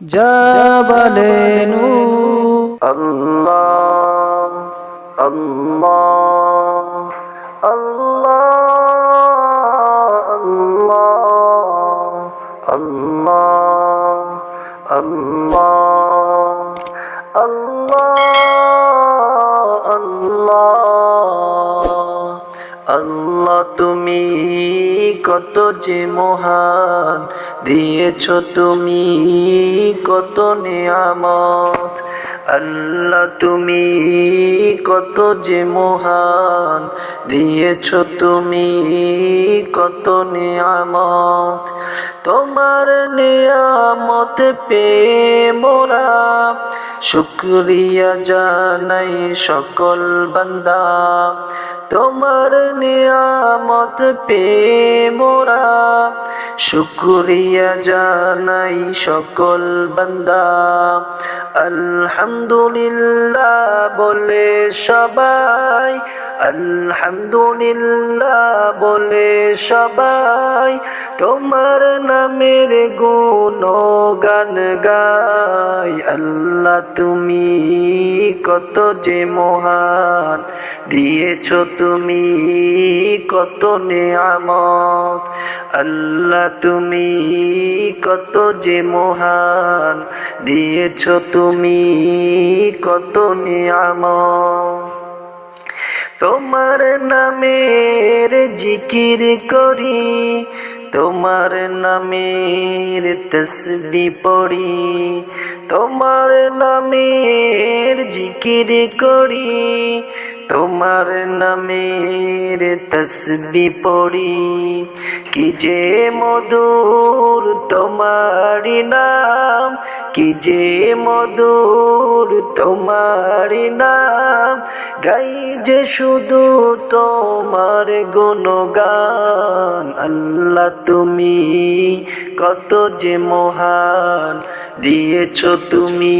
জাবালেনু আল্লাহ আল্লাহ আল্লাহ আল্লাহ আল্লাহ আল্লাহ আল্লাহ আল্লাহ আল্লাহ তুমি কত যে মহান, দিয়েছ তুমি কত নিয়ামত। আল্লাহ তুমি কত যে মহান, দিয়েছ তুমি কত নিয়ামত। তোমার নিয়ামত পে মোরা শুক্রিয়া জানাই সকল বান্দা। তোমার নিয়ামত পে মোরা শুক্রিয়া জানাই সকল বান্দা। আলহামদুলিল্লাহ বলে সবাই, আলহামদুলিল্লাহ বলে সবাই, তোমার নামের গুণ গান গাই। আল্লাহ তুমি কত যে মহান, দিয়েছ তুমি কত নে নেয়ামত। আল্লাহ তুমি কত যে মহান, দিয়েছ তুমি কত নিয়াম। তোমার নামের জিকির করি, তোমার নামের তসবি পড়ি, তোমার নামের জিকির করি তোমার নামের তসবি পড়ি, কি যে মধুর তোমারি নাম, কি যে মধুর তোমারি নাম, গাই যে শুধু তোমার গুণগান, আল্লাহ তুমি কত যে মহান, দিয়েছ তুমি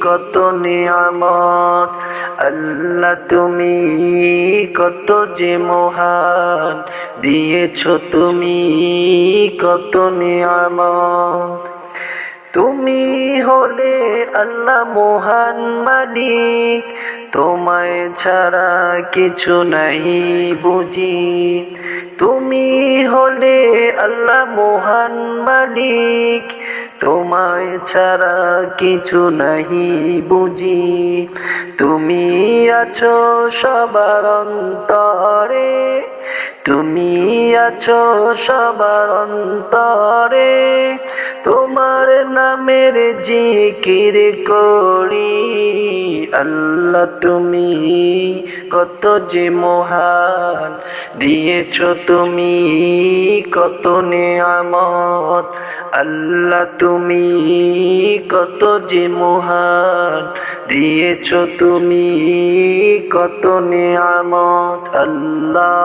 কত নিয়ামত। আল্লাহ তুমি কত যে মহান, দিয়েছ তুমি কত নিয়ামত। তুমি হলে আল্লাহ মহান মালিক, তোমায় ছাড়া কিছু নাই বুঝি। তুমি হলে আল্লাহ মহান মালিক, তোমায় ছাড়া কিছু নাহি বুঝি। তুমি আছো সবার অন্তরে, তুমি আছো সবার অন্তরে। তোমার নামের জিকির করি। আল্লাহ, তুমি কত যে মহান, দিয়েছ তুমি কত নিয়ামত। আল্লাহ, তুমি কত যে মহান, দিয়েছ তুমি কত নিয়ামত। আল্লাহ